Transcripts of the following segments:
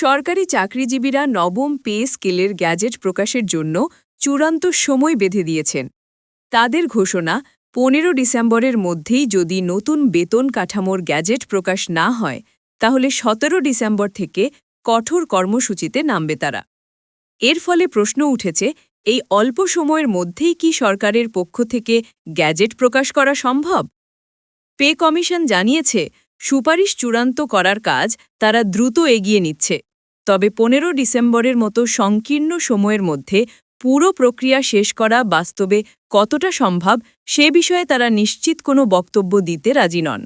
সরকারি চাকরিজীবীরা নবম পে স্কেলের গ্যাজেট প্রকাশের জন্য চূড়ান্ত সময় বেঁধে দিয়েছেন। তাদের ঘোষণা, পনেরো ডিসেম্বরের মধ্যেই যদি নতুন বেতন কাঠামোর গ্যাজেট প্রকাশ না হয়, তাহলে সতেরো ডিসেম্বর থেকে কঠোর কর্মসূচিতে নামবে তারা। এর ফলে প্রশ্ন উঠেছে, এই অল্প সময়ের মধ্যেই কি সরকারের পক্ষ থেকে গ্যাজেট প্রকাশ করা সম্ভব? পে কমিশন জানিয়েছে, সুপারিশ চূড়ান্ত করার কাজ তারা দ্রুত এগিয়ে নিচ্ছে। তবে পনেরো ডিসেম্বরের মতো সংকীর্ণ সময়ের মধ্যে পুরো প্রক্রিয়া শেষ করা বাস্তবে কতটা সম্ভব সে বিষয়ে তারা নিশ্চিত কোনো বক্তব্য দিতে রাজি নন।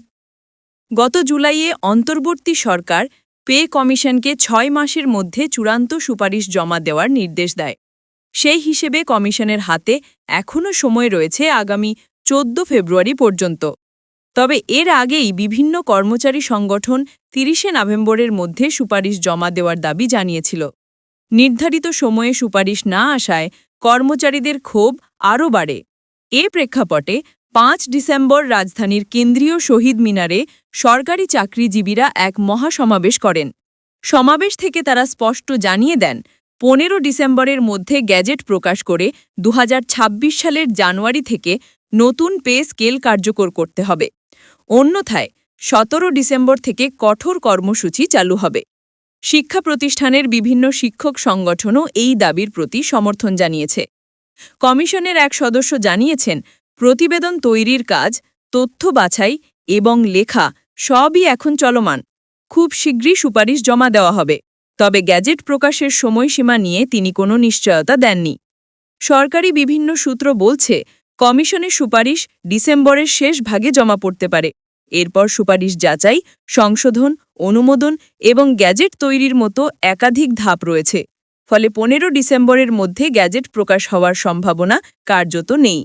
গত জুলাইয়ে অন্তর্বর্তী সরকার পে কমিশনকে ছয় মাসের মধ্যে চূড়ান্ত সুপারিশ জমা দেওয়ার নির্দেশ দেয়। সেই হিসেবে কমিশনের হাতে এখনও সময় রয়েছে আগামী চোদ্দ ফেব্রুয়ারি পর্যন্ত। তবে এর আগেই বিভিন্ন কর্মচারী সংগঠন তিরিশে নভেম্বরের মধ্যে সুপারিশ জমা দেওয়ার দাবি জানিয়েছিল। নির্ধারিত সময়ে সুপারিশ না আসায় কর্মচারীদের ক্ষোভ আরও বাড়ে। এ প্রেক্ষাপটে পাঁচ ডিসেম্বর রাজধানীর কেন্দ্রীয় শহীদ মিনারে সরকারি চাকরিজীবীরা এক মহাসমাবেশ করেন। সমাবেশ থেকে তারা স্পষ্ট জানিয়ে দেন, পনেরো ডিসেম্বরের মধ্যে গ্যাজেট প্রকাশ করে দু হাজার ছাব্বিশ সালের জানুয়ারি থেকে নতুন পে স্কেল কার্যকর করতে হবে। অন্যথায় সতেরো ডিসেম্বর থেকে কঠোর কর্মসূচি চালু হবে। শিক্ষা প্রতিষ্ঠানের বিভিন্ন শিক্ষক সংগঠনও এই দাবির প্রতি সমর্থন জানিয়েছে। কমিশনের এক সদস্য জানিয়েছেন, প্রতিবেদন তৈরির কাজ, তথ্য বাছাই এবং লেখা সবই এখন চলমান। খুব শীঘ্রই সুপারিশ জমা দেওয়া হবে, তবে গ্যাজেট প্রকাশের সময়সীমা নিয়ে তিনি কোনো নিশ্চয়তা দেননি। সরকারি বিভিন্ন সূত্র বলছে কমিশনের সুপারিশ ডিসেম্বরের শেষ ভাগে জমা পড়তে পারে। এরপর সুপারিশ যাচাই, সংশোধন, অনুমোদন এবং গ্যাজেট তৈরির মতো একাধিক ধাপ রয়েছে। ফলে পনেরো ডিসেম্বরের মধ্যে গ্যাজেট প্রকাশ হওয়ার সম্ভাবনা কার্যত নেই।